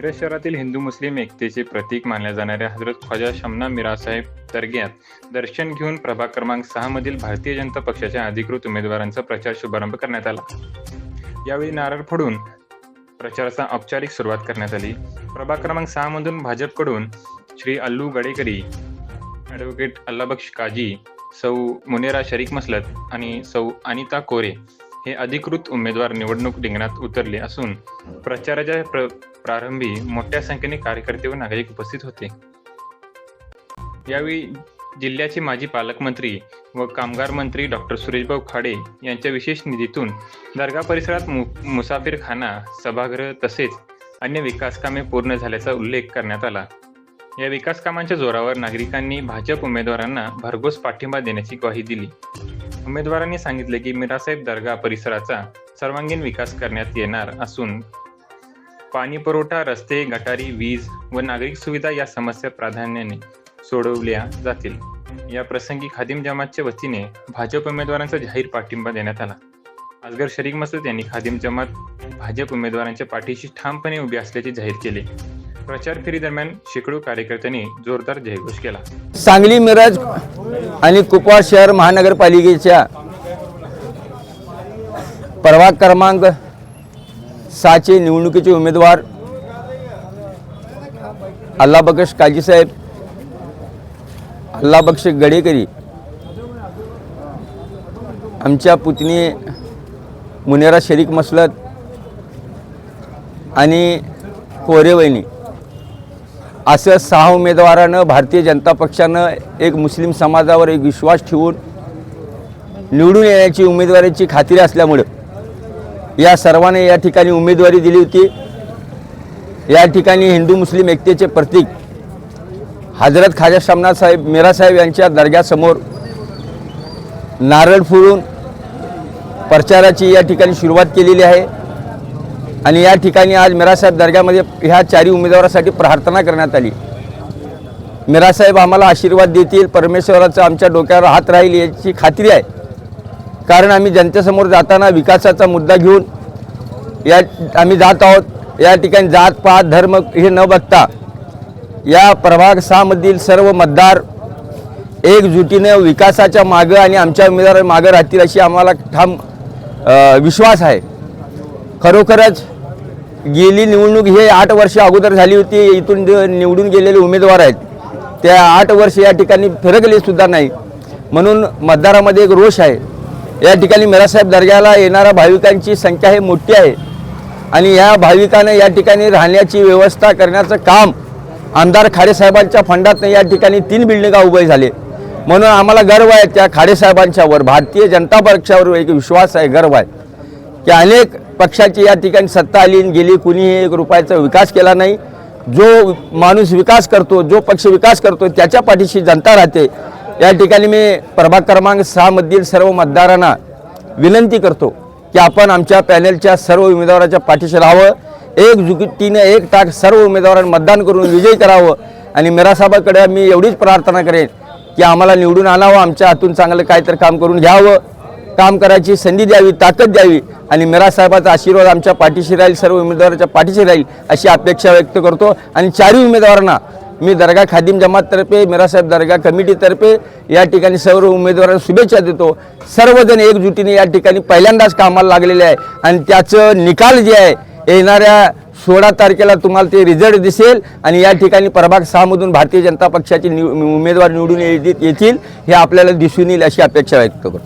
मिरज शहरातील हिंदू मुस्लिम एकतेचे प्रतीक मानल्या जाणाऱ्या हजरत ख्वाजा शमना मिरासाहेब दर्ग्यात दर्शन घेऊन प्रभाग क्रमांक सहा मधील भारतीय जनता पक्षाच्या अधिकृत उमेदवारांचा प्रचार शुभारंभ करण्यात आला. यावेळी नारळ फोडून प्रचाराचा औपचारिक सुरुवात करण्यात आली. प्रभाग क्रमांक सहा मधून भाजपकडून श्री अल्लू गडेकरी ॲडव्होकेट अल्लाबक्ष काजी सौ मुनेरा शरीक मसलत आणि सौ अनिता कोरे हे अधिकृत उमेदवार निवडणूक रिंगणात उतरले असून प्रचाराच्या प्र प्रारंभी मोठ्या संख्येने कार्यकर्ते व नागरिक उपस्थित होते. यावेळी जिल्ह्याचे माजी पालकमंत्री व कामगार मंत्री डॉक्टर सुरेशभाऊ खाडे यांच्या विशेष निधीतून दर्गा परिसरात मु मुसाफिरखाना सभागृह तसेच अन्य विकास कामे पूर्ण झाल्याचा उल्लेख करण्यात आला. या विकास कामांच्या जोरावर नागरिकांनी भाजप उमेदवारांना भरघोस पाठिंबा देण्याची ग्वाही दिली. उमेदवारांनी सांगितले की मिरासाहेब दर्गा परिसराचा सर्वांगीण विकास करण्यात येणार असून पाणी पुरवठा रस्ते गटारी वीज व नागरिक सुविधा या समस्या प्राधान्याने सोडवल्या जातील. या प्रसंगी खादिम जमातच्या वतीने भाजप उमेदवारांचा जाहीर पाठिंबा देण्यात आला. असगर शरीक मसूद यांनी खादिम जमात भाजप उमेदवारांच्या पाठीशी ठामपणे उभे असल्याचे जाहीर केले. प्रचार फेरी दरम्यान शेकडो कार्यकर्त्यांनी जोरदार जयघोष केला. सांगली मिरज आणि कुपवाड शहर महानगरपालिकेच्या परवा क्रमांक सहाचे निवडणुकीचे उमेदवार अल्लाबक्ष काजीसाहेब अल्लाबक्ष गडेकरी आमच्या पुतणी मुनेरा शरीक मसलत आणि कोरेवहिनी. असं सहा उमेदवारानं भारतीय जनता पक्षानं एक मुस्लिम समाजावर एक विश्वास ठेवून निवडून येण्याची उमेदवारीची खात्री असल्यामुळं या सर्वांनी या ठिकाणी उमेदवारी दिली होती. या ठिकाणी हिंदू मुस्लिम एकतेचे प्रतीक हजरत खाजा शामनाथ साहेब मीरासाहेब यांच्या दर्ग्यासमोर नारळ फोडून प्रचाराची या ठिकाणी सुरुवात केलेली आहे. आणि या ठिकाणी आज मिरासाहेब दर्ग्यामध्ये ह्या चारी उमेदवारासाठी प्रार्थना करण्यात आली. मिरासाहेब आम्हाला आशीर्वाद देतील परमेश्वराचा आमच्या डोक्यावर हात राहील याची खात्री आहे. कारण आम्ही जनतेसमोर जाताना विकासाचा मुद्दा घेऊन या आम्ही जात आहोत. या ठिकाणी जात पात धर्म हे न बघता या प्रभाग सहामधील सर्व मतदार एकजुटीनं विकासाच्या मागं आणि आमच्या उमेदवार मागं राहतील अशी आम्हाला ठाम विश्वास आहे. खरोखरच गेली निवडणूक हे आठ वर्ष अगोदर झाली होती. इथून जे निवडून गेलेले उमेदवार आहेत त्या आठ वर्ष या ठिकाणी फिरकले सुद्धा नाही. म्हणून मतदारामध्ये एक रोष आहे. या ठिकाणी मिरासाहेब दर्ग्याला येणाऱ्या भाविकांची संख्या हे मोठी आहे. आणि या भाविकानं या ठिकाणी राहण्याची व्यवस्था करण्याचं काम आमदार खाडेसाहेबांच्या फंडातनं या ठिकाणी तीन बिल्डिंगा उभे झाले. म्हणून आम्हाला गर्व आहे त्या खाडेसाहेबांच्यावर भारतीय जनता पक्षावर एक विश्वास आहे गर्व आहे. की अनेक पक्षाची या ठिकाणी सत्ता आली गेली कुणीही एक रुपयाचा विकास केला नाही. जो माणूस विकास करतो जो पक्ष विकास करतो त्याच्या पाठीशी जनता राहते. या ठिकाणी मी प्रभाग क्रमांक सहामधील सर्व मतदारांना विनंती करतो की आपण आमच्या पॅनलच्या सर्व उमेदवाराच्या पाठीशी राहावं. एकजुटीनं एक टाक सर्व उमेदवारांना मतदान करून विजयी करावं. आणि मिरासाहेबाकडे मी एवढीच प्रार्थना करेन की आम्हाला निवडून आणावं आमच्या हातून चांगलं काहीतरी काम करून घ्यावं. काम करायची संधी द्यावी ताकद द्यावी आणि मिरा साहेबाचा आशीर्वाद आमच्या पाठीशी राहील सर्व उमेदवाराच्या पाठीशी राहील अशी अपेक्षा व्यक्त करतो. आणि चारही उमेदवारांना मी दर्गा खादिम जमाततर्फे मिरासाहेब दर्गा कमिटीतर्फे या ठिकाणी सर्व उमेदवारांना शुभेच्छा देतो. सर्वजण एकजुटीने या ठिकाणी पहिल्यांदाच कामाला लागलेले आहे. आणि त्याचं निकाल जे आहे येणाऱ्या सोळा तारखेला तुम्हाला ते रिझल्ट दिसेल. आणि या ठिकाणी प्रभाग सहामधून भारतीय जनता पक्षाचे निव उमेदवार निवडून येतील येतील हे आपल्याला दिसून येईल अशी अपेक्षा व्यक्त करतो.